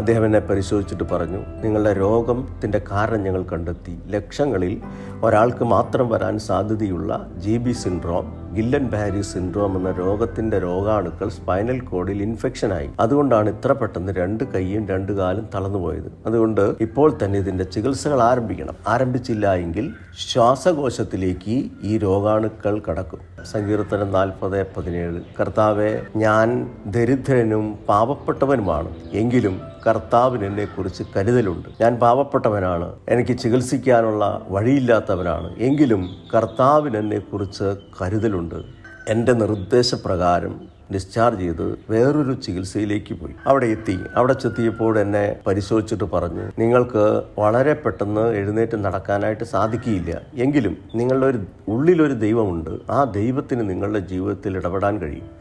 അദ്ദേഹം എന്നെ പരിശോധിച്ചിട്ട് പറഞ്ഞു നിങ്ങളുടെ രോഗത്തിന്റെ കാരണം ഞങ്ങൾ കണ്ടെത്തി. ലക്ഷങ്ങളിൽ ഒരാൾക്ക് മാത്രം വരാൻ സാധ്യതയുള്ള G B syndrome Guillain Barre syndrome എന്ന രോഗത്തിന്റെ രോഗാണുക്കൾ സ്പൈനൽ കോഡിൽ ഇൻഫെക്ഷനായി. അതുകൊണ്ടാണ് ഇത്ര പെട്ടെന്ന് രണ്ട് കൈയും രണ്ട് കാലും തളർന്നുപോയത്. അതുകൊണ്ട് ഇപ്പോൾ തന്നെ ഇതിന്റെ ചികിത്സകൾ ആരംഭിക്കണം. ആരംഭിച്ചില്ല എങ്കിൽ ശ്വാസകോശത്തിലേക്ക് ഈ രോഗാണുക്കൾ കടക്കും. സങ്കീർത്തനം നാൽപ്പത് പതിനേഴ്. കർത്താവെ ഞാൻ ദരിദ്രനും പാവപ്പെട്ടവനുമാണ് എങ്കിലും കർത്താവിന് എന്നെക്കുറിച്ച് കരുതലുണ്ട്. ഞാൻ പാവപ്പെട്ടവനാണ് എനിക്ക് ചികിത്സിക്കാനുള്ള വഴിയില്ലാത്തവനാണ്. എങ്കിലും കർത്താവിന് എന്നെക്കുറിച്ച് കരുതലുണ്ട്. എന്റെ നിർദ്ദേശപ്രകാരം ഡിസ്ചാർജ് ചെയ്ത് വേറൊരു ചികിത്സയിലേക്ക് പോയി. അവിടെ എത്തി. അവിടെ ചെത്തിയപ്പോൾ എന്നെ പരിശോധിച്ചിട്ട് പറഞ്ഞു നിങ്ങൾക്ക് വളരെ പെട്ടെന്ന് എഴുന്നേറ്റ് നടക്കാനായിട്ട് സാധിക്കില്ല എങ്കിലും നിങ്ങളുടെ ഒരു ഉള്ളിലൊരു ദൈവമുണ്ട്. ആ ദൈവത്തിന് നിങ്ങളുടെ ജീവിതത്തിൽ ഇടപെടാൻ കഴിയും.